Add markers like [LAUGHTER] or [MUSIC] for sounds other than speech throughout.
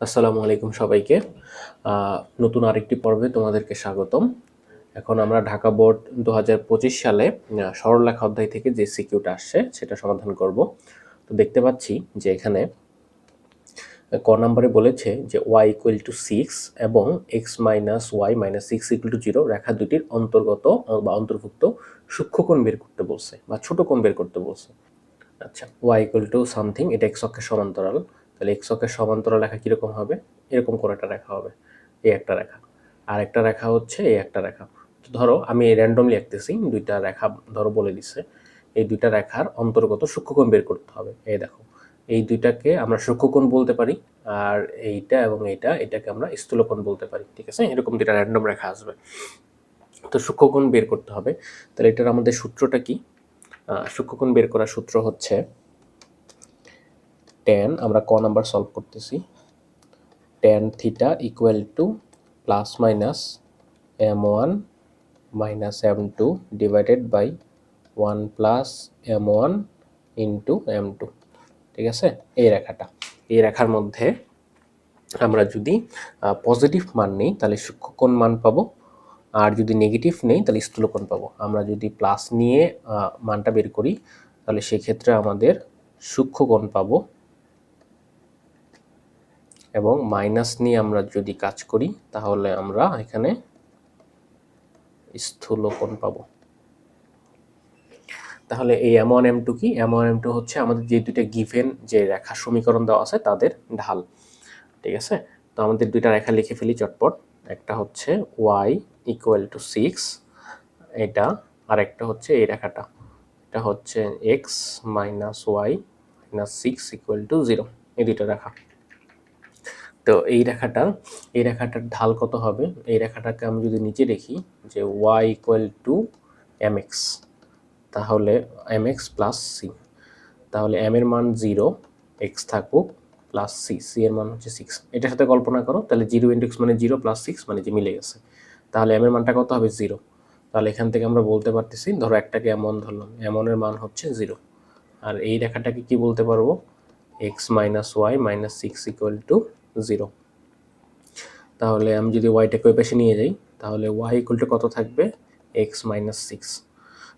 আসসালামু আলাইকুম সবাইকে। নতুন আরেকটি পর্বে তোমাদেরকে স্বাগতম। এখন আমরা ঢাকা বোর্ড দু হাজার পঁচিশ সালে সরলরেখা অধ্যায় থেকে যে সিকিউটা আসছে, সেটা সমাধান করব। তো দেখতে পাচ্ছি যে এখানে ক নম্বরে বলেছে যে ওয়াই ইকুয়াল টু সিক্স এবং X minus Y minus six equal to zero রেখা দুটির অন্তর্গত বা অন্তর্ভুক্ত সূক্ষ্মকোণ বের করতে বলছে বা ছোট কোণ বের করতে বলছে। আচ্ছা ওয়াই ইকুয়াল টু সামথিং এটা এক্স অক্ষের সমান্তরাল। তাহলে এক্স অক্ষের সমান্তরাল রেখা কীরকম হবে? এরকম করে একটা রেখা হবে, এই একটা রেখা। আর একটা রেখা হচ্ছে এই একটা রেখা। তো ধরো, আমি র্যান্ডমলি আঁকতেছি, দুইটা রেখা ধরো বলে দিছে। এই দুইটা রেখার অন্তর্গত সূক্ষ্মকোণ বের করতে হবে। এই দেখো, এই দুইটাকে আমরা সূক্ষ্মকোণ বলতে পারি, আর এইটা এবং এইটা, এটাকে আমরা স্থূলকোণ বলতে পারি, ঠিক আছে? এরকম দুইটা র্যান্ডম রেখা আসবে। তো সূক্ষ্মকোণ বের করতে হবে। তাহলে এটার আমাদের সূত্রটা কি? সূক্ষ্মকোণ বের করার সূত্র হচ্ছে টেন আমরা ক নাম্বার সলভ করতেছি। Tan theta equal to plus minus M one minus M two divided by one plus M one into M two ঠিক আছে? এই রেখাটা। এই রেখার মধ্যে আমরা যদি পজিটিভ মান নেই, তাহলে সূক্ষ্মকোণ মান পাবো। আর যদি নেগেটিভ নেই, তাহলে স্থূলকোণ পাবো। আমরা যদি প্লাস নিয়ে মানটা বের করি, তাহলে সেক্ষেত্রে আমাদের সূক্ষ্মকোণ পাবো। এবং মাইনাস নিয়ে আমরা যদি কাজ করি, তাহলে আমরা এখানে স্থূলকোণ পাবো। তাহলে এই এম ওয়ান এম টু কি? এম ওয়ান এম টু হচ্ছে আমাদের যে দুইটা গিভেন যে রেখা সমীকরণ দেওয়া আছে, তাদের ঢাল। ঠিক আছে? তো আমাদের দুইটা রেখা লিখে ফেলি চটপট। একটা হচ্ছে ওয়াই ইকুয়াল টু সিক্স এটা আর একটা হচ্ছে এই রেখাটা। এটা হচ্ছে X minus Y minus six equal to zero এই দুইটা রেখা। তো এই রেখাটা, এই রেখাটার ঢাল কত হবে? এই রেখাটাকে আমি যদি নিচে দেখি যে Y equal to M X তাহলে এম এক্স প্লাস সি তাহলে এম এর মান জিরো এক্স থাকুক প্লাস সি সি এর মান হচ্ছে সিক্স এটার সাথে কল্পনা করো, তাহলে জিরো ইন্টু মানে জিরো প্লাস সিক্স মানে যে মিলে গেছে। তাহলে এম এর মানটা কত হবে? জিরো তাহলে এখান থেকে আমরা বলতে পারতেছি, ধরো একটাকে এমন ধরলাম এমনের মান হচ্ছে জিরো আর এই রেখাটাকে কি বলতে পারব? X minus Y minus six equal to zero. তাহলে আমি যদি ওয়াইটাকে ওই পাশে নিয়ে যাই, তাহলে ওয়াই ইকুয়াল কত থাকবে? এক্স মাইনাস সিক্স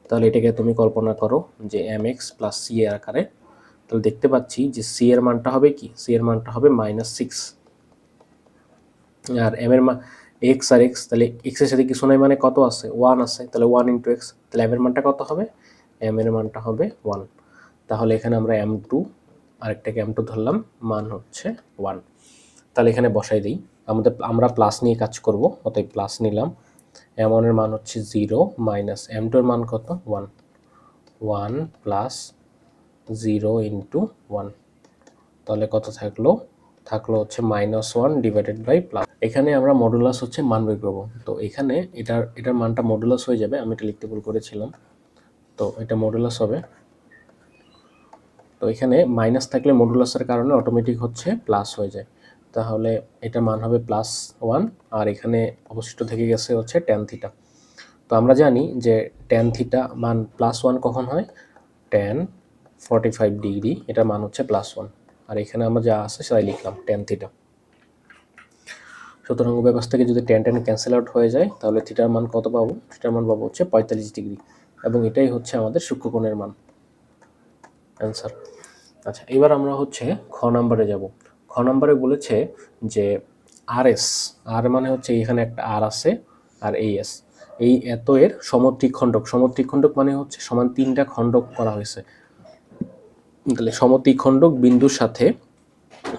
তাহলে এটাকে তুমি কল্পনা করো যে এম এক্স প্লাস সি এর আকারে। তাহলে দেখতে পাচ্ছি যে সি এর মানটা হবে কি? সি এর মানটা হবে মাইনাস সিক্স আর এম এর মান এক্স আর এক্স তাহলে এক্সের সাথে কিছু নাই মানে কত আছে? ওয়ান আছে। তাহলে ওয়ান ইন্টু এক্স তাহলে এম এর মানটা কত হবে? এম এর মানটা হবে ওয়ান তাহলে এখানে আমরা এম টু আরেকটাকে এম টু ধরলাম, মান হচ্ছে ওয়ান তাহলে এখানে বসাই দিই। আমাদের, আমরা প্লাস নিয়ে কাজ করব, অতএব প্লাস নিলাম। এম ওয়ানের মান হচ্ছে জিরো মাইনাস এম টুর মান কত? One one plus zero into one তাহলে কত থাকল? থাকল হচ্ছে minus one divided by plus এখানে আমরা মডুলাস হচ্ছে মান বের করব। তো এখানে এটার এটার মানটা মডুলাস হয়ে যাবে। আমি এটা লিখতে ভুল করেছিলাম। তো এটা মডুলাস হবে। তো এখানে মাইনাস থাকলে মডুলাসের কারণে অটোমেটিক হচ্ছে প্লাস হয়ে যায়। তাহলে এটা মান হবে প্লাস ওয়ান আর এখানে অবশিষ্ট থেকে গেছে হচ্ছে ট্যান থিটা তো আমরা জানি যে ট্যান থিটা মান প্লাস ওয়ান কখন হয়? ট্যান ফর্টি ফাইভ ডিগ্রি এটার মান হচ্ছে প্লাস ওয়ান আর এখানে আমরা যা আছে সেটাই লিখলাম ট্যান থিটা সুতরাং ব্যবস্থা থেকে যদি ট্যান ট্যান ক্যান্সেল আউট হয়ে যায়, তাহলে থিটার মান কত পাবো? থিটার মান পাবো হচ্ছে পঁয়তাল্লিশ ডিগ্রি এবং এটাই হচ্ছে আমাদের সূক্ষ্মকোণের মান। অ্যান্সার আচ্ছা এবার আমরা হচ্ছে খ নাম্বারে যাব। খ নাম্বারে বলেছে যে আর এস আর মানে হচ্ছে এখানে একটা আর আছে, আর এই এস। এই এত এর সমত্রিখণ্ডক সমত্রিখণ্ডক মানে হচ্ছে সমান তিনটা খণ্ডক করা হয়েছে। তাহলে সমত্রিখণ্ডক বিন্দুর সাথে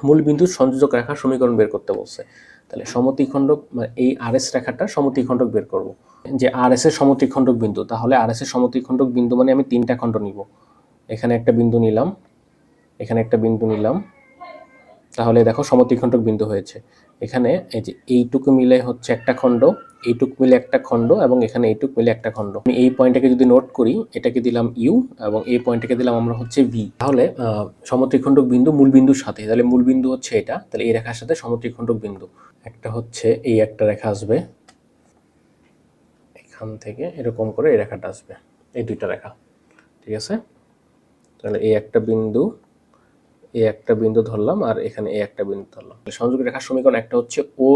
মূল বিন্দুর সংযোজক রেখার সমীকরণ বের করতে বলছে। তাহলে সমত্রিখণ্ডক মানে এই আর এস রেখাটা সমত্রিখণ্ডক বের করব। যে আর এস এর সমত্রিখণ্ডক বিন্দু, তাহলে আর এস এর সমত্রিখণ্ডক বিন্দু মানে আমি তিনটা খণ্ড নিব। এখানে একটা বিন্দু নিলাম, এখানে একটা বিন্দু নিলাম তাহলে দেখো সমত্রিখণ্ডক বিন্দু হয়েছে। এখানে এই যে এইটুকু মিলে হচ্ছে একটা খণ্ড, এইটুক মিলে একটা খণ্ড এবং এখানে এইটুক মিলে একটা খণ্ড। আমি এই পয়েন্টটাকে যদি নোট করি, এটাকে দিলাম ইউ এবং এই পয়েন্টটাকে দিলাম আমরা হচ্ছে ভি। তাহলে সমত্রিখণ্ডক বিন্দু মূল বিন্দুর সাথে, তাহলে মূল বিন্দু হচ্ছে এটা, তাহলে এই রেখার সাথে সমত্রিখণ্ডক বিন্দু। একটা হচ্ছে এই একটা রেখা আসবে। এখান থেকে এরকম করে এই রেখাটা আসবে, এই দুইটা রেখা। ঠিক আছে? তাহলে এই একটা বিন্দু এ একটা বিন্দু ধরলাম আর এখানে এ একটা বিন্দু ধরলাম। সংযোগ রেখার সমীকরণ একটা হচ্ছে ও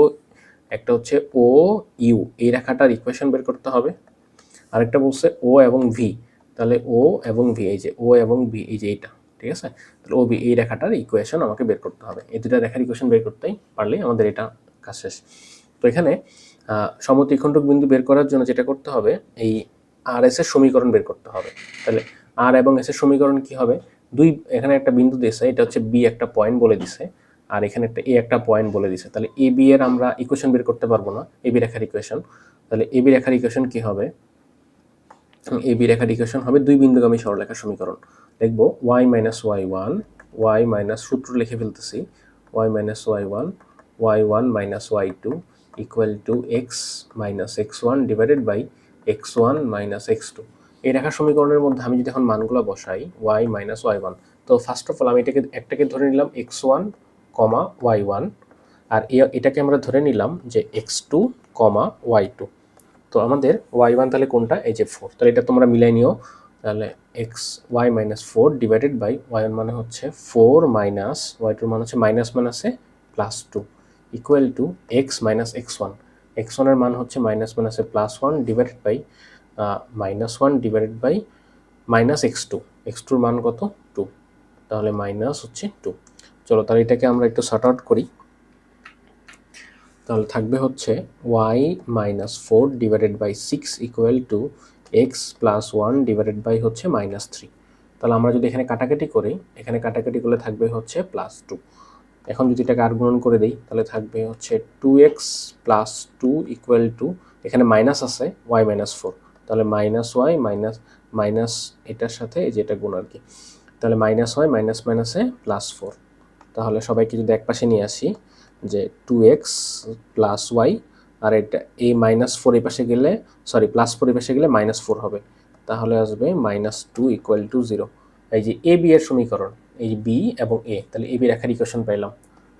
একটা হচ্ছে ও ইউ এই রেখাটার ইকুয়েশন বের করতে হবে। আরেকটা বলছে ও এবং ভি তাহলে ও এবং ভি এই যে ও এবং ভি এই যে এইটা, ঠিক আছে? তাহলে ও ভি এই রেখাটার ইকুয়েশন আমাকে বের করতে হবে। এই দুটা রেখার ইকুয়েশন বের করতেই পারলে আমাদের এটা কাজ শেষ। তো এখানে সমতিখণ্ডক বিন্দু বের করার জন্য যেটা করতে হবে, এই আর এস এর সমীকরণ বের করতে হবে। তাহলে আর এবং এস এর সমীকরণ কি হবে? দুই, এখানে একটা বিন্দু দিয়েছে, এটা হচ্ছে বি একটা পয়েন্ট বলে দিছে, আর এখানে একটা এ একটা পয়েন্ট বলে দিছে। তাহলে এ বি এর আমরা ইকুয়েশন বের করতে পারব না এ বি রেখার ইকুয়েশন তাহলে এ বি রেখার ইকুয়েশন কি হবে? এ বি রেখার ইকুয়েশন হবে দুই বিন্দুগামী সরলরেখার সমীকরণ। লিখব Y minus Y one Y minus সূত্র লিখে ফেলতেছি Y minus Y one Y one minus Y two equal to X minus X one divided by X one minus X two এই রেখার সমীকরণের মধ্যে আমি যদি এখন মানগুলো বসাই ওয়াই মাইনাস ওয়াই ওয়ান তো ফার্স্ট অফ অল আমি এটাকে, একটাকে ধরে নিলাম X one comma Y one আর এটাকে আমরা ধরে নিলাম যে X two comma Y two তো আমাদের ওয়াই ওয়ান তাহলে কোনটা? এই যে ফোর তাহলে এটা তোমরা মিলাই নিও। তাহলে X Y minus four divided by Y one মানে হচ্ছে ফোর মাইনাস ওয়াই টুর মানে হচ্ছে মাইনাস মাইনাসে plus two equal to X minus X one X ওয়ানের মান হচ্ছে মাইনাস মাইনাসে plus one divided by minus one divided by minus X two X টুর মান কত? টু তাহলে মাইনাস হচ্ছে টু চলো তাহলে এটাকে আমরা একটু শর্ট আউট করি। তাহলে থাকবে হচ্ছে Y minus four divided by six equal to X plus one divided by হচ্ছে মাইনাস থ্রি তাহলে আমরা যদি এখানে কাটাকাটি করি, এখানে কাটাকাটি করলে থাকবে হচ্ছে প্লাস টু এখন যদি এটাকে আর গুণন করে দিই, তাহলে থাকবে হচ্ছে two X plus two equal to এখানে মাইনাস আছে ওয়াই মাইনাস ফোর তাহলে মাইনাস ওয়াই মাইনাস মাইনাস এটার সাথে যেটা গুণ আর কি। তাহলে মাইনাস ওয়াই মাইনাস মাইনাসে প্লাস ফোর তাহলে সবাইকে যদি এক পাশে নিয়ে আসি, যে টু এক্স প্লাস ওয়াই আর এটা এই মাইনাস ফোর এই পাশে গেলে সরি প্লাস ফোর এই পাশে গেলে মাইনাস ফোর হবে। তাহলে আসবে minus two equal to zero এই যে এ বি এর সমীকরণ, এই বি এবং এ তাহলে এ বি রেখার ইকুয়েশন পাইলাম।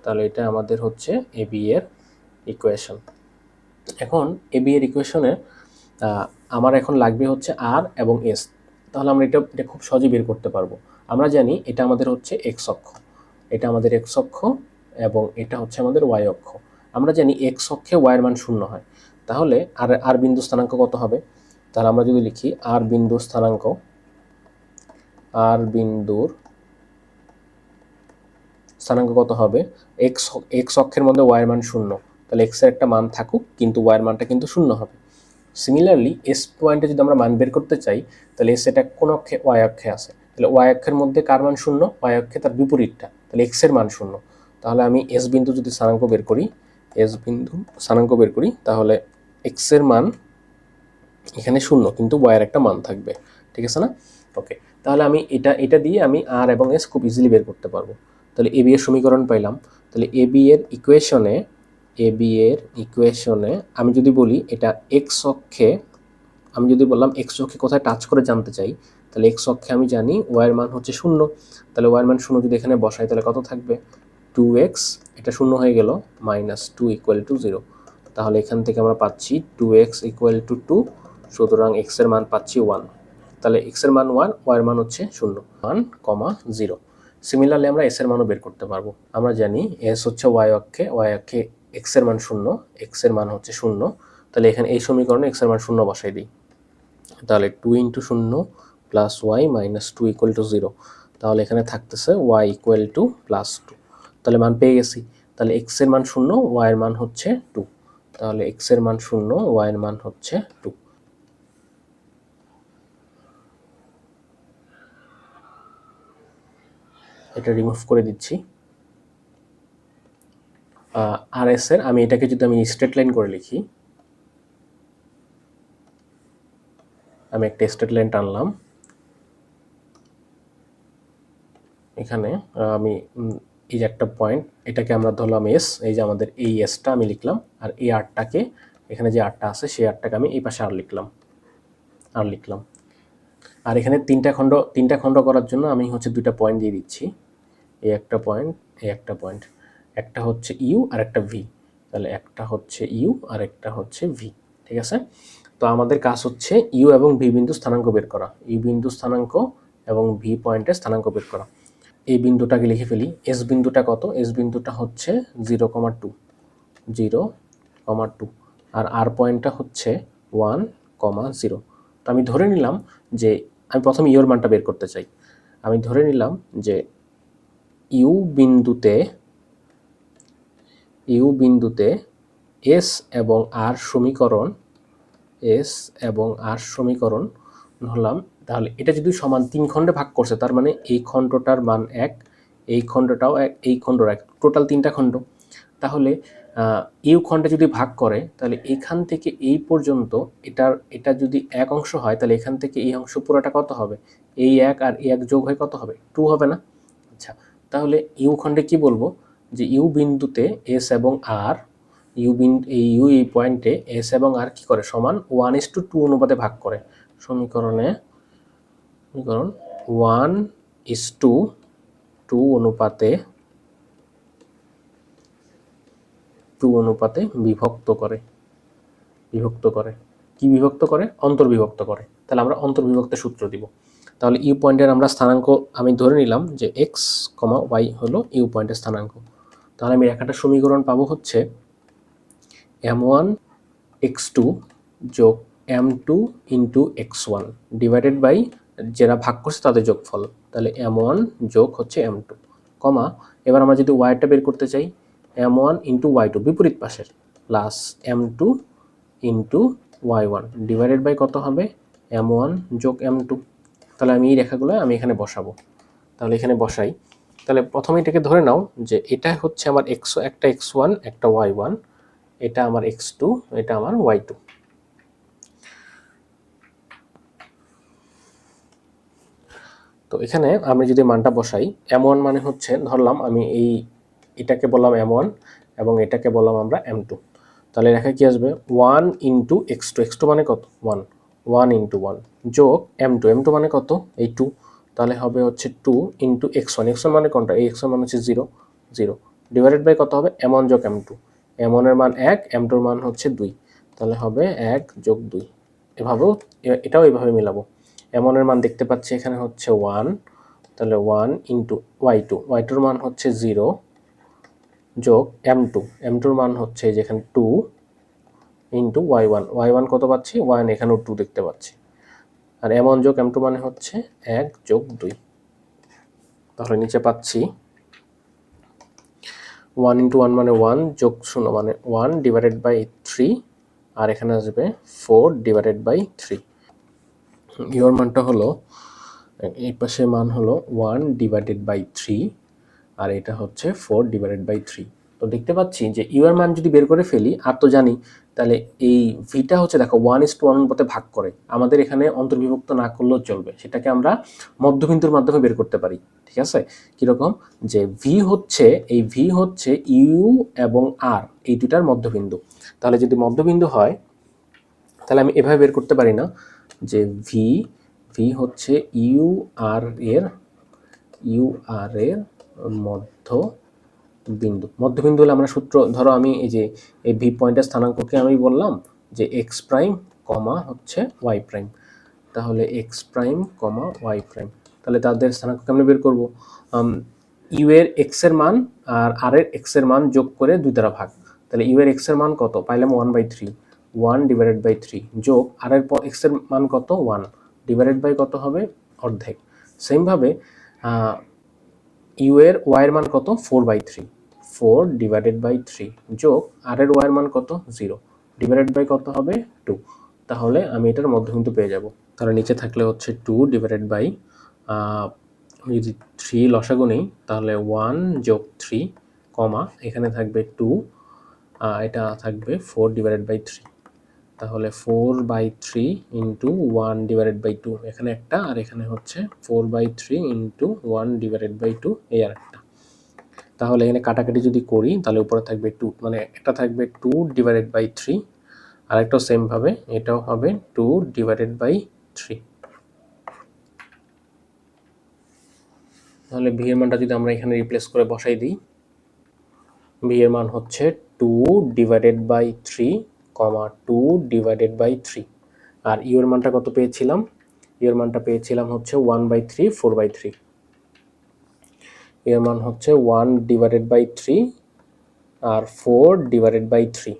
তাহলে এটা আমাদের হচ্ছে এ বি এর ইকুয়েশন এখন এ বি এর ইকুয়েশনে আমার এখন লাগবে হচ্ছে আর এবং এস তাহলে আমরা এটা এটা খুব সহজে বের করতে পারব। আমরা জানি এটা আমাদের হচ্ছে এক্স অক্ষ। এটা আমাদের এক্স অক্ষ এবং এটা হচ্ছে আমাদের ওয়াই অক্ষ। আমরা জানি এক্স অক্ষে ওয়াইয়ের মান শূন্য হয়। তাহলে আর আর বিন্দু স্থানাঙ্ক কত হবে? তাহলে আমরা যদি লিখি আর বিন্দু স্থানাঙ্ক আর বিন্দুর স্থানাঙ্ক কত হবে? এক্স এক্স অক্ষের মধ্যে ওয়াইয়ের মান শূন্য। তাহলে এক্সের একটা মান থাকুক, কিন্তু ওয়াইয়ের মানটা কিন্তু শূন্য হবে। সিমিলারলি এস পয়েন্টে যদি আমরা মান বের করতে চাই, তাহলে এস এটা কোন অক্ষে ওয়াই অক্ষে আছে। তাহলে ওয়াই অক্ষের মধ্যে কার মান শূন্য? ওয়াই অক্ষে তার বিপরীতটা। তাহলে এক্সের মান শূন্য। তাহলে আমি এস বিন্দু যদি স্থানাঙ্ক বের করি এস বিন্দু স্থানাঙ্ক বের করি, তাহলে এক্সের মান এখানে শূন্য, কিন্তু ওয়াইয়ের একটা মান থাকবে। ঠিক আছে না? ওকে তাহলে আমি এটা এটা দিয়ে আমি আর এবং এস খুব ইজিলি বের করতে পারব। তাহলে এ বি এর সমীকরণ পাইলাম। তাহলে এ বি এর ইকুয়েশনে এ বি এর ইকুয়েশনে আমি যদি বলি এটা এক্স অক্ষে, আমি যদি বললাম এক্স অক্ষে কোথায় টাচ করে জানতে চাই, তাহলে এক্স অক্ষে আমি জানি ওয়াইয়ের মান হচ্ছে শূন্য। তাহলে ওয়াইয়ের মান শূন্য যদি এখানে বসাই, তাহলে কত থাকবে? টু এক্স এটা শূন্য হয়ে গেল minus two equal to zero তাহলে এখান থেকে আমরা পাচ্ছি two X equal to two সুতরাং এক্সের মান পাচ্ছি ওয়ান তাহলে এক্সের মান ওয়ান ওয়াইয়ের মান হচ্ছে শূন্য ওয়ান কমা জিরো সিমিলারলি আমরা এস এর মানও বের করতে পারব। আমরা জানি এস হচ্ছে ওয়াই অক্ষে ওয়াই অক্ষে এক্সের মান শূন্য এক্সের মান হচ্ছে শূন্য। তাহলে এখানে এই সমীকরণে এক্সের মান শূন্য বসাই দিই। তাহলে টু ইন্টু শূন্য plus Y minus two equal to zero তাহলে এখানে থাকতেছে Y equal to plus two তাহলে মান পেয়ে গেছি। তাহলে এক্সের মান শূন্য ওয়াই এর মান হচ্ছে টু তাহলে এক্সের মান শূন্য ওয়াই এর মান হচ্ছে টু এটা রিমুভ করে দিচ্ছি। আর এস এর, আমি এটাকে যদি আমি স্ট্রেট লাইন করে লিখি, আমি একটা স্ট্রেট লাইন টানলাম। এখানে আমি এই যে একটা পয়েন্ট এটাকে আমরা ধরলাম এস এই যে আমাদের এই এসটা আমি লিখলাম, আর এই আরটাকে এখানে যে আরটা আছে, সেই আরটাকে আমি এই পাশে আর লিখলাম আর লিখলাম। আর এখানে তিনটা খণ্ড তিনটা খণ্ড করার জন্য আমি হচ্ছে দুইটা পয়েন্ট দিয়ে দিচ্ছি। এই একটা পয়েন্ট এই একটা পয়েন্ট একটা হচ্ছে ইউ আর একটা ভি। তাহলে একটা হচ্ছে ইউ আর একটা হচ্ছে ভি, ঠিক আছে? তো আমাদের কাজ হচ্ছে ইউ এবং ভি বিন্দু স্থানাঙ্ক বের করা। ইউ বিন্দু স্থানাঙ্ক এবং ভি পয়েন্টের স্থানাঙ্ক বের করা। এই বিন্দুটাকে লিখে ফেলি। এস বিন্দুটা কত? এস বিন্দুটা হচ্ছে zero comma two. Zero comma two. আর আর পয়েন্টটা হচ্ছে ওয়ান কমা জিরো। তো আমি ধরে নিলাম যে আমি প্রথমে ইউর মানটা বের করতে চাই। আমি ধরে নিলাম যে ইউ বিন্দুতে ইউ বিন্দুতে এস এবং আর সমীকরণ, এস এবং আর সমীকরণ হলাম তাহলে এটা যদি সমান তিন খণ্ডে ভাগ করছে, তার মানে এই খণ্ডটার মান এক, এই খণ্ডটাও এক, এই খণ্ডর এক, টোটাল তিনটা খণ্ড। তাহলে ইউ খণ্ডে যদি ভাগ করে, তাহলে এখান থেকে এই পর্যন্ত এটার, এটা যদি এক অংশ হয়, তাহলে এখান থেকে এই অংশ পুরোটা কত হবে? এই এক আর এক যোগ হয়ে কত হবে? টু হবে না? আচ্ছা তাহলে ইউ খণ্ডে কি বলব? যে ইউ বিন্দুতে এস এবং আর, ইউ বিন, এই ইউ এই পয়েন্টে এস এবং আর কি করে? সমান ওয়ান ইস টু টু অনুপাতে ভাগ করে। সমীকরণে, সমীকরণ ওয়ান ইস টু টু অনুপাতে টু অনুপাতে বিভক্ত করে। বিভক্ত করে। কি বিভক্ত করে? অন্তর্বিভক্ত করে। তাহলে আমরা অন্তর্বিভক্তের সূত্র দিব। তাহলে ইউ পয়েন্টের আমরা স্থানাঙ্ক আমি ধরে নিলাম যে এক্স কমা ওয়াই হলো ইউ পয়েন্টের স্থানাঙ্ক। তাহলে আমি একটা সমীকরণ পাবো হচ্ছে এম ওয়ান এক্স টু যোগ M two into X one divided by যারা ভাগ করছে তাদের যোগফল। তাহলে এম ওয়ান যোগ হচ্ছে এম টু কমা। এবার আমরা যদি ওয়াইটা বের করতে চাই M one into Y two বিপরীত পাশের plus M two into Y one divided by কত হবে? এম ওয়ান যোগ এম টু তাহলে আমি এই রেখাগুলো আমি এখানে বসাবো। তাহলে এখানে বসাই। তাহলে প্রথমে এটাকে ধরে নাও যে এটা হচ্ছে আমার এক্স একটা এক্স ওয়ান একটা ওয়াই ওয়ান এটা আমার এক্স টু এটা আমার ওয়াই টু তো এখানে আমি যদি মানটা বসাই এম ওয়ান মানে হচ্ছে, ধরলাম আমি এই, এটাকে বললাম এম ওয়ান এবং এটাকে বললাম আমরা এম টু তাহলে রেখা কি আসবে? One into X two X two মানে কত? ওয়ান ওয়ান ইন্টু ওয়ান যোগ এম টু এম টু মানে কত? এই টু তাহলে হবে হচ্ছে two into X one X one মানে কোনটা? এই এক্স ওয়ান মানে হচ্ছে জিরো জিরো ডিভাইডেড বাই কত হবে? এম ওয়ান যোগ এম টু এম ওয়ানের মান এক এম টুর মান হচ্ছে দুই। তাহলে হবে এক যোগ দুই। এভাবেও এটাও এভাবে মিলাবো। এম ওয়ানের মান দেখতে পাচ্ছি এখানে হচ্ছে ওয়ান তাহলে one into Y two Y টুর মান হচ্ছে জিরো যোগ এম টু এম টুর মান হচ্ছে যেখানে two into Y one Y one কত পাচ্ছি? ওয়ান এখানেও টু দেখতে পাচ্ছি। আর এম ওয়ান যোগ এম টু মানে হচ্ছে এক যোগ দুই। তাহলে নিচে পাচ্ছি ওয়ান ইন্টু ওয়ান মানে ওয়ান যোগ শূন্য মানে ওয়ান ডিভাইডেড বাই থ্রি আর এখানে আসবে ফোর ডিভাইডেড বাই থ্রি ইওর মানটা হলো, এই পাশে মান হলো ওয়ান ডিভাইডেড বাই থ্রি আর এটা হচ্ছে ফোর ডিভাইডেড বাই থ্রি তো দেখতে পাচ্ছি যে ইউর মান যদি বের করে ফেলি, আর তো জানি, তাহলে এই ভিটা হচ্ছে দেখো ওয়ান ইস টু ওয়ান অনুপাতে ভাগ করে। আমাদের এখানে অন্তর্বিভক্ত না করলেও চলবে। সেটাকে আমরা মধ্যবিন্দুর মাধ্যমে বের করতে পারি, ঠিক আছে? কীরকম? যে ভি হচ্ছে, এই ভি হচ্ছে ইউ এবং আর এই দুটার মধ্যবিন্দু। তাহলে যদি মধ্যবিন্দু হয়, তাহলে আমি এভাবে বের করতে পারি না, যে ভি ভি হচ্ছে ইউ আর এর ইউ আর এর মধ্য বিন্দু। মধ্যবিন্দু হলে আমরা সূত্র, ধরো আমি এই যে, এই ভি পয়েন্টের স্থানাঙ্ককে আমি বললাম যে এক্স প্রাইম কমা হচ্ছে ওয়াই প্রাইম তাহলে X prime comma Y prime তাহলে তাদের স্থানাঙ্ককে আমরা বের করব। ইউ এর এক্সের মান আর আর এর এক্সের মান যোগ করে দুই দ্বারা ভাগ। তাহলে ইউ এর এক্সের মান কত? পাইলাম one by three one divided by three যোগ আর এর এক্সের মান কত? ওয়ান ডিভাইডেড বাই কত হবে? অর্ধেক। সেমভাবে ইউ এর ওয়াই এর মান কত? Four by three four divided by three যোগ আর এর ওয়াই এর মান কত? জিরো ডিভাইডেড বাই কত হবে? টু তাহলে আমি এটার মধ্যবিন্দু পেয়ে যাব। তাহলে নিচে থাকলে হচ্ছে টু ডিভাইডেড বাই যদি থ্রি লসাগু নেই, তাহলে ওয়ান যোগ থ্রি কমা এখানে থাকবে টু এটা থাকবে ফোর ডিভাইডেড বাই থ্রি তাহলে four by three into one divided by two এখানে একটা, আর এখানে হচ্ছে four by three into one divided by two এই আর একটা। তাহলে এখানে কাটাকাটি যদি করি, তাহলে উপরে থাকবে টু মানে একটা থাকবে টু ডিভাইডেড বাই থ্রি আর একটাও সেমভাবে এটাও হবে টু ডিভাইডেড বাই থ্রি তাহলে ভি এর মানটা যদি আমরা এখানে রিপ্লেস করে বসাই দিই ভি এর মান হচ্ছে two divided by three comma two divided by three. আর ইউর মানটা কত পেয়েছিলাম? ইউর মানটা পেয়েছিলাম হচ্ছে one by three four by three এর মান হচ্ছে ওয়ান ডিভাইডেড বাই থ্রি আর ফোর ডিভাইডেড বাই থ্রি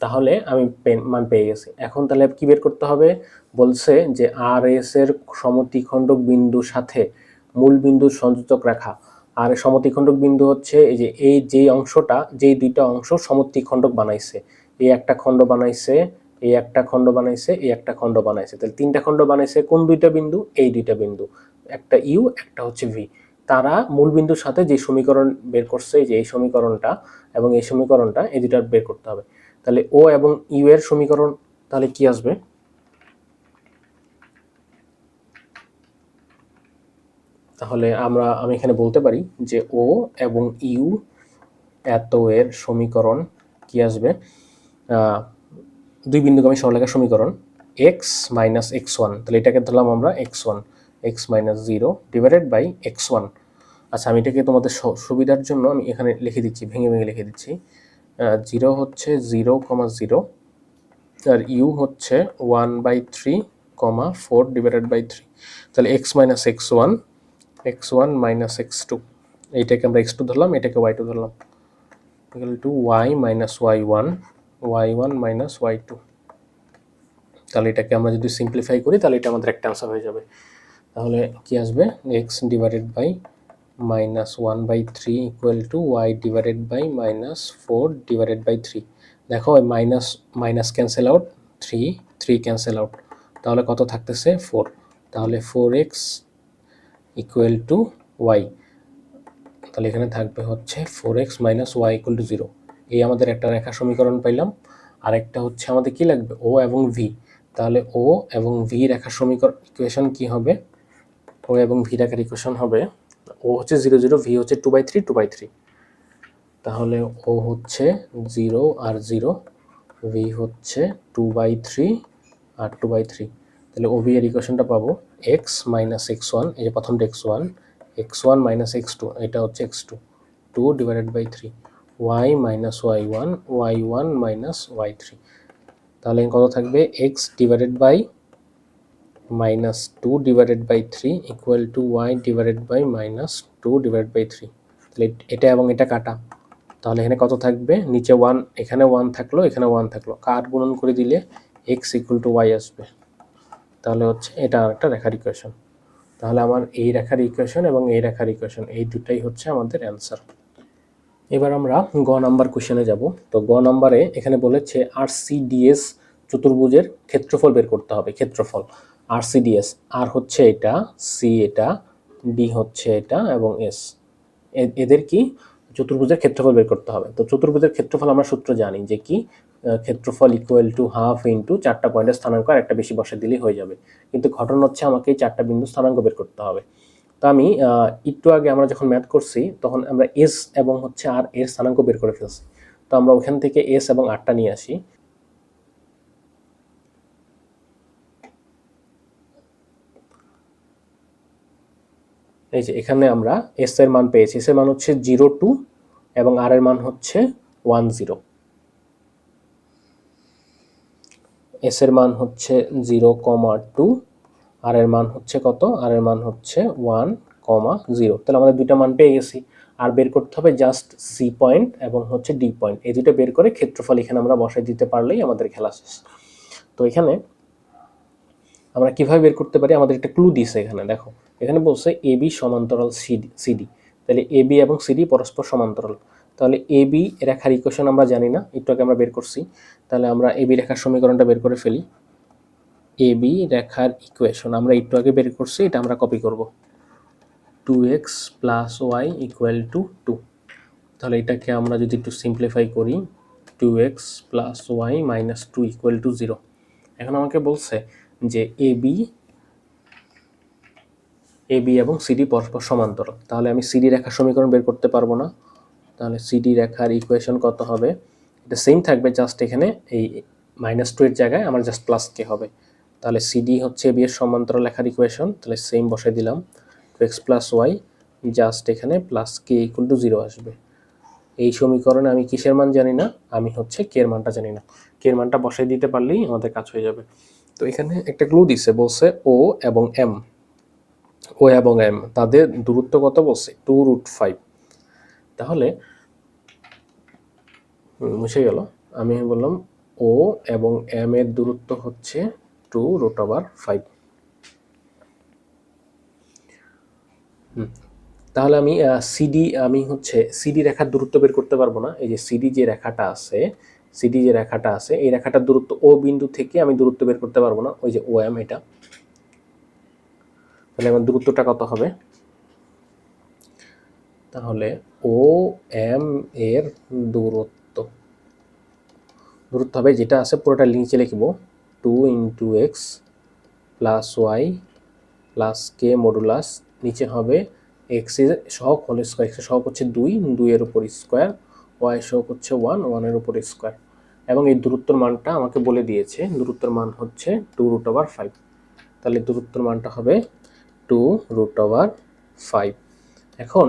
তাহলে আমি মান পেয়ে গেছি। এখন তাহলে কি বের করতে হবে? বলছে যে আর এস এর সমতিখণ্ডক বিন্দুর সাথে মূল বিন্দুর সংযোজক রেখা। আর সমতিখণ্ডক বিন্দু হচ্ছে এই যে, এই যেই অংশটা, যেই দুইটা অংশ সমতিখণ্ডক বানাইছে। এই একটা খণ্ড বানাইছে, এই একটা খণ্ড বানাইছে, এই একটা খণ্ড বানাইছে। তাহলে তিনটা খণ্ড বানাইছে কোন দুইটা বিন্দু? এই দুইটা বিন্দু। একটা ইউ একটা হচ্ছে ভি তারা মূল বিন্দুর সাথে যে সমীকরণ বের করছে, যে এই সমীকরণটা এবং এই সমীকরণটা, এই দুইটা বের করতে হবে। তাহলে ও এবং ইউ এর সমীকরণ, তাহলে কি আসবে? তাহলে আমরা, আমি এখানে বলতে পারি যে ও এবং ইউ এত এর সমীকরণ কি আসবে? দুই বিন্দুগামী সরলরেখার সমীকরণ এক্স মাইনাস এক্স ওয়ান তাহলে এটাকে ধরলাম আমরা X one X minus zero divided by X one আচ্ছা আমি এটাকে তোমাদের সুবিধার জন্য আমি এখানে লিখে দিচ্ছি, ভেঙে ভেঙে লিখে দিচ্ছি। জিরো হচ্ছে জিরো কমা জিরো আর ইউ হচ্ছে one by three comma four divided by three তাহলে X minus X one X one minus X two এইটাকে আমরা এক্স টু ধরলাম, এটাকে ওয়াই টু ধরলাম। Two Y minus Y one Y one minus Y two তাহলে এটাকে আমরা যদি সিম্পলিফাই করি, তাহলে এটা আমাদের একটা আনসার হয়ে যাবে। তাহলে কি আসবে? X divided by minus one by three equal to Y divided by minus four divided by three দেখো minus minus cancel out three three cancel out তাহলে কত থাকতেছে? ফোর তাহলে four X equal to Y তাহলে এখানে থাকবে হচ্ছে four X minus Y equal to zero এই আমাদের একটা রেখা সমীকরণ পাইলাম। আরেকটা হচ্ছে আমাদের কি লাগবে? ও এবং ভি তাহলে ও এবং ভি রেখা সমীকরণ ইকুয়েশন কি হবে? ও এবং ভি রেখার ইকুয়েশন হবে ও হচ্ছে জিরো জিরো ভি হচ্ছে two by three two by three তাহলে ও হচ্ছে জিরো আর জিরো ভি হচ্ছে টু বাই থ্রি আর টু বাই থ্রি তাহলে ও ভি এর ইকুয়েশনটা পাবো এক্স মাইনাস এক্স ওয়ান এই যে প্রথমটা x one x one minus x two এটা হচ্ছে x two two divided by three y minus y one y one minus y three তাহলে কত থাকবে? X divided by minus two divided by three equal to y divided by minus two divided by three তাহলে এটা এবং এটা কাটা। তাহলে এখানে কত থাকবে? নিচে ওয়ান এখানে ওয়ান থাকল, এখানে ওয়ান থাকল। কাট গুণন করে দিলে এক্স ইকুয়াল টু ওয়াই আসবে। তাহলে হচ্ছে এটা একটা রেখার ইকুয়েশন তাহলে আমার এই রেখার ইকুয়েশন এবং এই রেখার ইকুয়েশন এই দুটাই হচ্ছে আমাদের অ্যান্সার এবার আমরা গ নাম্বার কোশ্চেনে যাব। তো গ নাম্বারে এখানে বলেছে আর সিডিএস চতুর্ভুজের ক্ষেত্রফল বের করতে হবে, ক্ষেত্রফল। আর সিডিএস আর হচ্ছে এটা সি এটা ডি হচ্ছে এটা এবং এস এদের কি? চতুর্ভুজের ক্ষেত্রফল বের করতে হবে। তো চতুর্ভুজের ক্ষেত্রফল আমরা সূত্র জানি যে কি? ক্ষেত্রফল ইকুয়াল টু হাফ ইন্টু চারটা পয়েন্টের স্থানাঙ্ক আর একটা বেশি বসে দিলেই হয়ে যাবে। কিন্তু ঘটনা হচ্ছে আমাকে এই চারটা বিন্দু স্থানাঙ্ক বের করতে হবে। তো আমি একটু আগে আমরা যখন ম্যাথ করছি, তখন আমরা এস এবং হচ্ছে আর এর স্থানাঙ্ক বের করে ফেলছি। তো আমরা ওখান থেকে এস এবং আরটা নিয়ে আসি। এই যে এখানে আমরা এস এর মান পেয়েছি। এস এর মান হচ্ছে জিরো টু এবং আর এর মান হচ্ছে ওয়ান জিরো। এস এর মান হচ্ছে জিরো কমা টু আর এর মান হচ্ছে কত? আর এর মান হচ্ছে ওয়ান কমা জিরো তাহলে আমাদের দুইটা মান পেয়ে গেছি। আর বের করতে হবে জাস্ট সি পয়েন্ট এবং হচ্ছে ডি পয়েন্ট এই দুটো বের করে ক্ষেত্রফল এখানে আমরা বসাই দিতে পারলেই আমাদের খেলা শেষ। তো এখানে আমরা কীভাবে বের করতে পারি? আমাদের একটা ক্লু দিছে এখানে, দেখো। এখানে বলছে এ বি সমান্তরাল সিডি সিডি তাহলে এ বি এবং সিডি পরস্পর সমান্তরাল। তাহলে এ বি রেখার ইকুয়েশন আমরা জানি না। একটু আগে আমরা বের করছি। তাহলে আমরা এ বি রেখার সমীকরণটা বের করে ফেলি। এ বি রেখার ইকুয়েশন আমরা একটু আগে বের করছি, এটা আমরা কপি করব। Two x plus y equal to two তাহলে এটাকে আমরা যদি একটু সিম্পলিফাই করি two x plus y minus two equal to zero এখন আমাকে বলছে যে এ বি এ বি এবং সিডি পরস্পর সমান্তরাল। তাহলে আমি সিডি রেখার সমীকরণ বের করতে পারব না। তাহলে সিডি রেখার ইকুয়েশন কত হবে? এটা সেম থাকবে জাস্ট এখানে এই মাইনাস টু এর জায়গায়, আমার জাস্ট প্লাস কে হবে। তাহলে সিডি হচ্ছে বি এর সমান্তরাল লেখার ইকুয়েশন তাহলে সেম বসাই দিলাম two x plus y just এখানে plus k equal to zero আসবে। এই সমীকরণে আমি কিসের মান জানি না, আমি হচ্ছে কে এর মানটা জানি না। কে এর মানটা বসাই দিতে পারলেই আমাদের কাজ হয়ে যাবে। তো এখানে একটা ক্লু দিছে, বলছে ও এবং এম ও এবং এম তাদের দূরত্ব কত বলছে? টু রুট ফাইভ তাহলে মুছে গেল। আমি বললাম ও এবং এম এর দূরত্ব হচ্ছে টু রুট ওভার ফাইভ। তাহলে আমি সিডি আমি হচ্ছে সিডি রেখার দূরত্ব বের করতে পারব না। এই যে সিডি যে রেখাটা আছে সিডি যে রেখাটা আছে, এই রেখাটার দূরত্ব ও বিন্দু থেকে আমি দূরত্ব বের করতে পারব না। ওই যে ও এম এটা। তাহলে আমার দূরত্বটা কত হবে? তাহলে ও এম এর দূরত্ব। দূরত্ব হবে যেটা আছে, পুরোটা নিচে লিখব। Two into x plus y plus k modulus নিচে হবে এক্সের সহগ হোল স্কোয়ার এক্সের সহগ হচ্ছে দুই দুইয়ের উপর স্কোয়ার ওয়াই সহগ হচ্ছে ওয়ান ওয়ানের উপর স্কোয়ার এবং এই দূরত্বর মানটা আমাকে বলে দিয়েছে, দূরত্বর মান হচ্ছে টু রুট ওভার ফাইভ তাহলে দূরত্বর মানটা হবে টু রুট ওভার ফাইভ এখন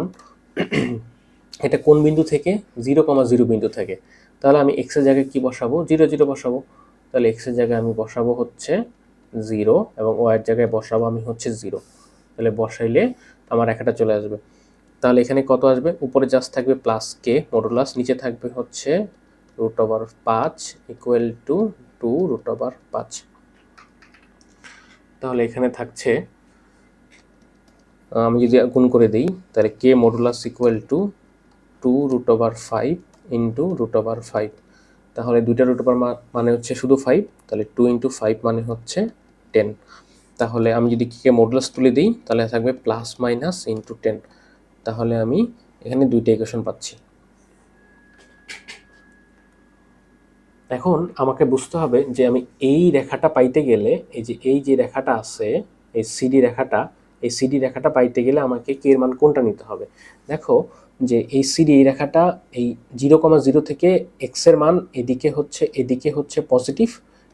[CLEARS THROAT] এটা কোন বিন্দু থেকে? জিরো কমা জিরো বিন্দু থেকে। তাহলে আমি এক্সের জায়গায় কি বসাবো? জিরো জিরো বসাবো। তাহলে এক্সের জায়গায় আমি বসাবো হচ্ছে জিরো এবং ওয়াইয়ের জায়গায় বসাবো আমি হচ্ছে জিরো তাহলে বসাইলে আমার একটা চলে আসবে। তাহলে এখানে কত আসবে? উপরে জাস্ট থাকবে প্লাস কে মডুলাস নিচে থাকবে হচ্ছে রুট ওভার পাঁচ equal to two root over পাঁচ। তাহলে এখানে থাকছে আমি যদি গুণ করে দিই, তাহলে k modulus equal to two root over five into root over five তাহলে দুইটা রুট ওভার মানে হচ্ছে শুধু ফাইভ তাহলে টু ইন্টু ফাইভ মানে হচ্ছে টেন তাহলে আমি যদি কে মডুলাস তুলে দিই, তাহলে থাকবে প্লাস মাইনাস ইন্টু টেন তাহলে আমি এখানে দুইটা ইকুয়েশন পাচ্ছি। এখন আমাকে বুঝতে হবে যে আমি এই রেখাটা পাইতে গেলে, এই যে এই যে রেখাটা আছে, এই সিডি রেখাটা, এই সিডি রেখাটা পাইতে গেলে আমাকে কে এর মান কোনটা নিতে হবে? দেখো যে এই সিডি এই রেখাটা এই জিরো কমা জিরো থেকে এক্সের মান এদিকে হচ্ছে এদিকে হচ্ছে পজিটিভ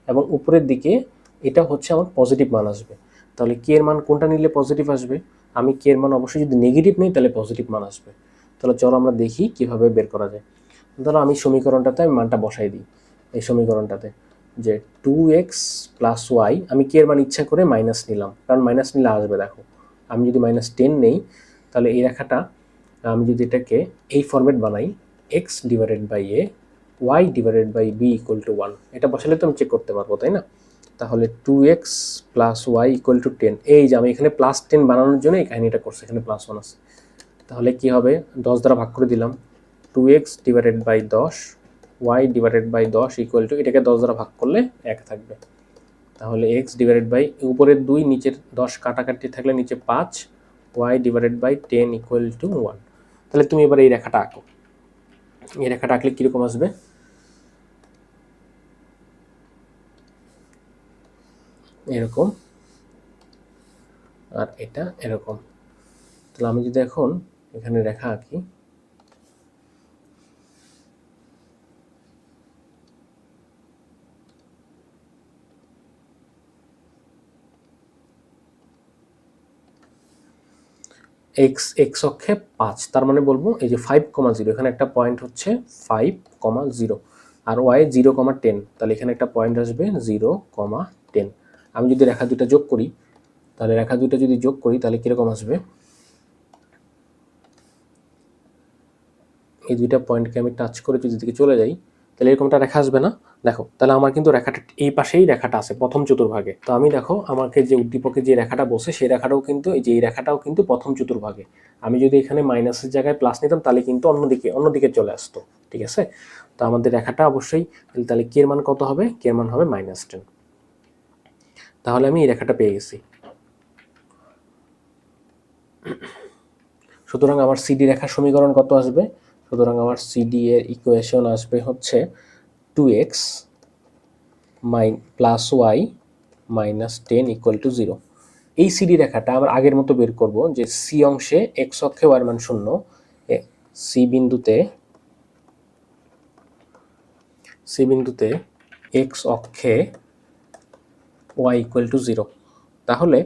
এবং উপরের দিকে এটা হচ্ছে আমার পজিটিভ মান আসবে। তাহলে কে এর মান কোনটা নিলে পজিটিভ আসবে? আমি কে এর মান অবশ্যই যদি নেগেটিভ নিই তাহলে পজিটিভ মান আসবে। তাহলে চলো আমরা দেখি কীভাবে বের করা যায়। ধরো আমি সমীকরণটাতে আমি মানটা বসাই দিই, এই সমীকরণটাতে যে টু এক্স প্লাস ওয়াই আমি কে এর মান ইচ্ছা করে মাইনাস নিলাম। কারণ মাইনাস নিলে আসবে, দেখো। আমি যদি মাইনাস টেন নেই, তাহলে এই রেখাটা আমি যদি এটাকে এই ফরম্যাট বানাই x divided by a y divided by b equal to one এটা বসালে তো আমি চেক করতে পারব, তাই না? তাহলে two x plus y equal to ten এই যে আমি এখানে প্লাস টেন বানানোর জন্য এই কাহিনীটা করছি, এখানে প্লাস ওয়ান আছে। তাহলে কি হবে? দশ দ্বারা ভাগ করে দিলাম টু এক্স ডিভাইডেড বাই দশ ওয়াই ডিভাইডেড বাই দশ ইকুয়াল টু এটাকে দশ দ্বারা ভাগ করলে এক থাকবে। তাহলে এক্স ডিভাইডেড বাই উপরের দুই, নিচের দশ কাটাকাটি থাকলে নিচে পাঁচ y divided by ten equal to one তাহলে তুমি এবার এই রেখাটা আঁকো। এই রেখাটা আঁকলে কীরকম আসবে? এরকম। আর এটা এরকম। তাহলে আমি যদি এখন এখানে রেখা আঁকি এক্স এক্স অক্ষে পাঁচ, তার মানে বলব এই যে ফাইভ কমা জিরো এখানে একটা পয়েন্ট হচ্ছে ফাইভ কমা জিরো আর ওয়াই জিরো কমা টেন তাহলে এখানে একটা পয়েন্ট আসবে জিরো কমা টেন আমি যদি রেখা দুইটা যোগ করি, তাহলে রেখা দুইটা যদি যোগ করি, তাহলে কীরকম আসবে? এই দুইটা পয়েন্টকে আমি টাচ করে যদি দিকে চলে যাই তাহলে এরকমটা রেখা আসবে না? দেখো, তাহলে আমার কিন্তু রেখাটা এই পাশেই রেখাটা আছে, প্রথম চতুর্ভাগে। তো আমি দেখো, আমাকে যে উদ্দীপকে যে রেখাটা বসে সেই রেখাটাও কিন্তু, এই যে এই রেখাটাও কিন্তু প্রথম চতুর্ভাগে। আমি যদি এখানে মাইনাসের জায়গায় প্লাস নিতাম, তাহলে কিন্তু অন্যদিকে অন্যদিকে চলে আসতো, ঠিক আছে? তো আমাদের রেখাটা অবশ্যই, তাহলে কে এর মান কত হবে? কে মান হবে মাইনাস টেন তাহলে আমি এই রেখাটা পেয়ে গেছি। সুতরাং আমার সিডি রেখার সমীকরণ কত আসবে? সুতরাং আমার সিডি এর ইকুয়েশন আসবে হচ্ছে two x minus plus y minus ten equal to zero এই সিডি রেখাটা আমরা আগের মতো বের করব যে সি অংশে এক্স অক্ষে ওয়ার মান শূন্য সি বিন্দুতে সি বিন্দুতে এক্স অক্ষে ওয়াই ইকুয়াল টু জিরো তাহলে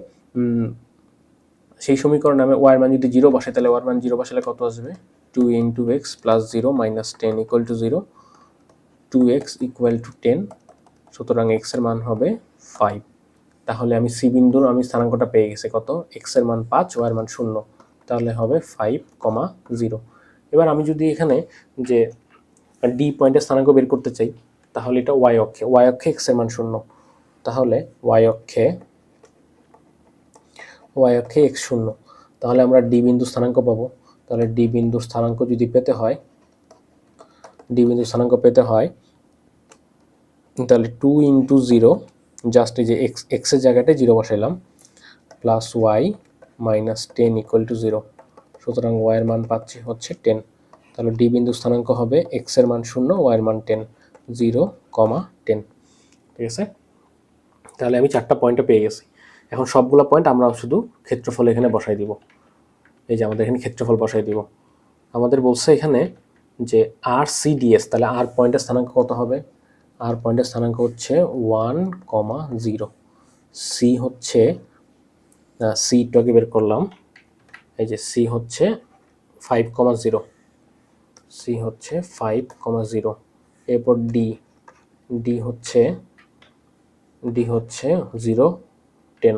সেই সমীকরণে আমি ওয়ার মান যদি জিরো বসাই, তাহলে ওয়ার মান জিরো বসালে কত আসবে? Two into x plus zero minus ten equal to zero two x equal to ten সুতরাং এক্সের মান হবে ফাইভ তাহলে আমি সি বিন্দুর, আমি স্থানাঙ্কটা পেয়ে গেছি কত? এক্সের মান পাঁচ ওয়াই এর মান শূন্য। তাহলে হবে ফাইভ কমা জিরো এবার আমি যদি এখানে যে ডি পয়েন্টের স্থানাঙ্ক বের করতে চাই, তাহলে এটা ওয়াই অক্ষে ওয়াই অক্ষে এক্সের মান শূন্য। তাহলে ওয়াই অক্ষে ওয়াই অক্ষে এক্স শূন্য। তাহলে আমরা ডি বিন্দু স্থানাঙ্ক পাবো। তাহলে ডি বিন্দু স্থানাঙ্ক যদি পেতে হয় ডি বিন্দু স্থানাঙ্ক পেতে হয়, তাহলে টু ইন্টু জিরো জাস্ট এই যে এক্স এক্সের জায়গাটায় zero বসাইলাম plus y minus ten equal to zero সুতরাং ওয়াইয়ের মান পাচ্ছি হচ্ছে টেন তাহলে ডি বিন্দু স্থানাঙ্ক হবে এক্সের মান শূন্য ওয়াইয়ের মান টেন জিরো কমা টেন ঠিক আছে? তাহলে আমি চারটা পয়েন্টে পেয়ে গেছি। এখন সবগুলো পয়েন্ট আমরা শুধু ক্ষেত্রফল এখানে বসাই দিব। এই যে আমাদের এখানে ক্ষেত্রফল বসাই দিব। আমাদের বলছে এখানে যে আর সি ডিএস তাহলে আর পয়েন্টের স্থানাঙ্ক কত হবে? আর পয়েন্টের স্থানাঙ্ক হচ্ছে ওয়ান কমা জিরো সি হচ্ছে সি টকে বের করলাম। এই যে সি হচ্ছে ফাইভ কমা জিরো সি হচ্ছে ফাইভ কমা জিরো এরপর ডি ডি হচ্ছে ডি হচ্ছে জিরো টেন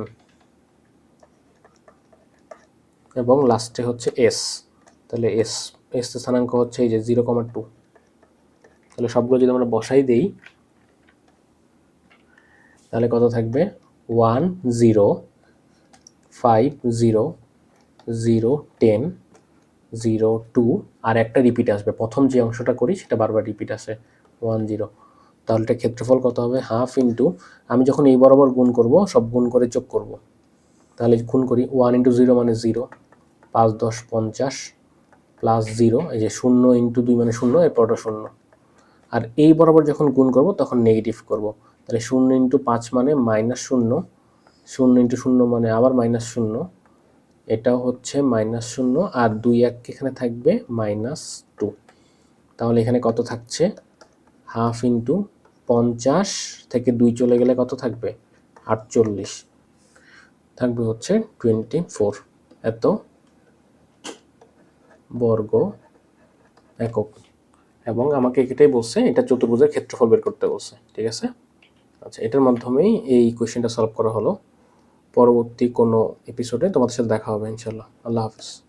এবং লাস্টে হচ্ছে এস তাহলে এস এস স্থানাঙ্ক হচ্ছে এই যে জিরো কমা টু তাহলে সবগুলো যদি আমরা বসাই দেই, তাহলে কত থাকবে? One zero five zero zero ten zero two আর একটা রিপিট আসবে। প্রথম যে অংশটা করি, সেটা বারবার রিপিট আসে। ওয়ান জিরো তাহলে এটা ক্ষেত্রফল কত হবে? হাফ ইন্টু আমি যখন এই বরাবর গুণ করব, সব গুণ করে যোগ করব। তাহলে গুণ করি ওয়ান ইন্টু জিরো মানে জিরো পাঁচ দশ পঞ্চাশ প্লাস জিরো এই যে শূন্য ইন্টু দুই মানে শূন্য এরপরটা শূন্য। আর এই বরাবর যখন গুণ করব, তখন নেগেটিভ করব। তাহলে শূন্য ইন্টু পাঁচ মানে মাইনাস শূন্য শূন্য ইন্টু শূন্য মানে আবার মাইনাস শূন্য, এটাও হচ্ছে মাইনাস শূন্য, আর দুই এক এখানে থাকবে মাইনাস টু তাহলে এখানে কত থাকছে? হাফ ইন্টু পঞ্চাশ থেকে দুই চলে গেলে কত থাকবে? আটচল্লিশ। থাকবে হচ্ছে টোয়েন্টি ফোর এত বর্গ একক। এবং আমাকে এটাই বলছে, এটা চতুর্ভুজের ক্ষেত্রফল বের করতে বলছে, ঠিক আছে? আচ্ছা এটার মাধ্যমেই এই কোয়েশ্চেনটা সলভ করা হলো। পরবর্তী কোনো এপিসোডে তোমাদের সাথে দেখা হবে ইনশাল্লাহ আল্লাহ হাফিজ।